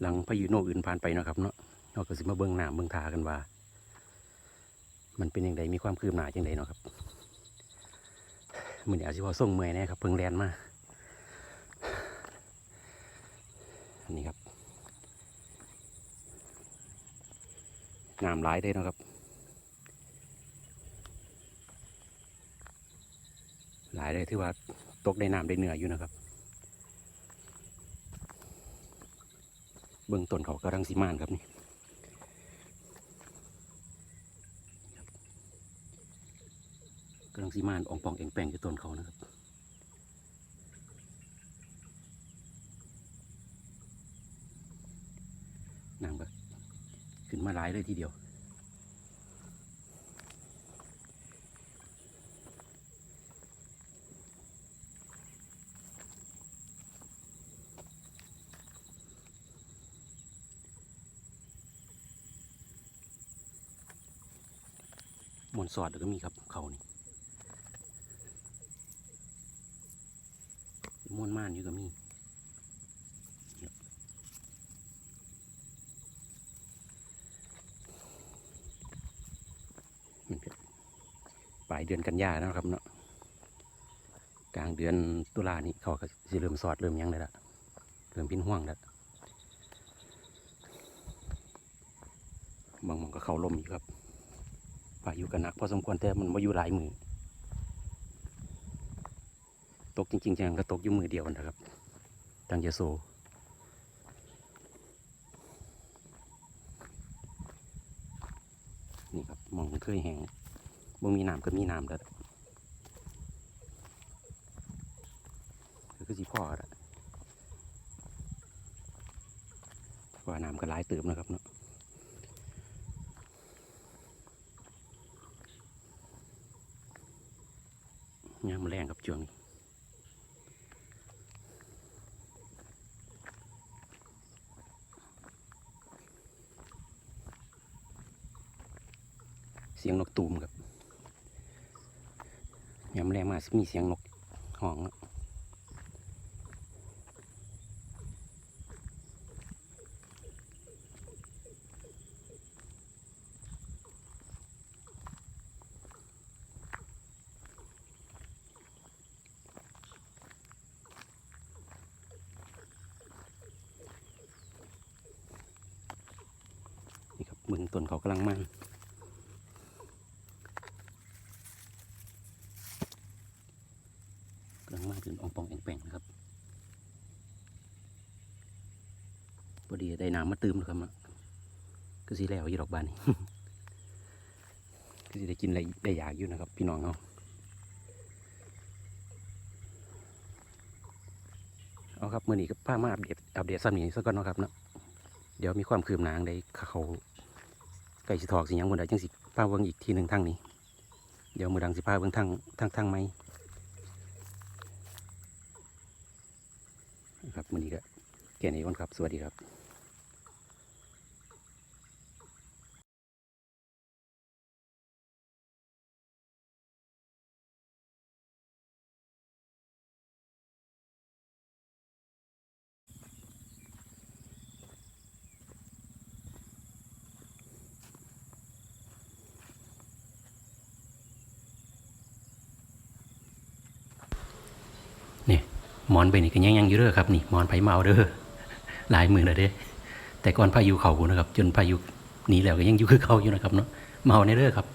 หลังพายุโนกอื่นผ่านไปเนาะครับเนาะเราก็สิมาเบิ่งหน้าเบิ่งทากันว่า มันเป็นอยังไงมีความคืบหน้าจังไดเนาะครับมือนี้อาจสิพอส่งเมยแน่ครับเพิ่งแลนมาอันนี้ครับน้ำหลายได้นะครับหลายเลยที่ว่าตกได้น้ำได้เนื้ออยู่นะครับ เบื้องต้นเขากำลังสีม่านครับนี่กำลังสีม่านอองปองเองแปงอยู่ต้นเขานะครับน้ำก็ขึ้นมาหลายเลยทีเดียว มวนสอดก็มีครับเขานี่มวนม่านอยู่ก็มีเนี่ยมันก็ปลายเดือนกันยาแล้วครับเนาะกลางเดือนตุลานี่เขาก็สิเริ่มสอดเริ่มยังได้ละเริ่มพินห่วงแล้วบางมองก็เข้าลมอยู่ครับ พาอยุกันหนักพอสมควรแต่มันมาอยู่หลายมือตกจริงๆจังก็ตกอยู่มือเดียวนะครับทางยะโสนี่ครับมองเคยแหงบ่มีน้ำก็มีน้ำแล้วก็สิพ่อละเพราะว่าน้ำก็หลายเติมนะครับเนาะ ยามแรงกับจวงนี้เสียงนกตูมครับยามแรงมามีเสียงนกห้องอะนี่ เบื้องต้นเขากำลังมันกำลังมาถึงอองปองแองแปงนะครับพอดีได้น้ำมาเติมนะครับก็สิแล้วยี่ดอกบานนี่ก็สิได้กินอะไรได้อยากอยู่นะครับ พี่น้องเอาเอาครับมื่อนี้ก็พามาอัปเดตอัปเดตซ้ำนี้สักก่อนนะครับเนาะเดี๋ยวมีความคืบหน้าได้เขา ไก่สิถอกสิหยังบนใดจังสิพาเบิ้งอีกทีหนึ่งทางนี้ เดี๋ยวมือดังสิพาเบิ้งทางทางทางไหมครับมือนี้ก็แก่นี้ก่อนครับ สวัสดีครับ นี่ หมอนไปนี่ก็ยังยังอยู่เด้อครับนี่หมอนไผเมาเด้อหลายหมื่นเลยเด้ แต่ก่อนพายุเขาพุ่นนะครับ จนพายุหนีแล้วก็ยังอยู่คือเขาอยู่นะครับเนาะเมาในเด้อครับ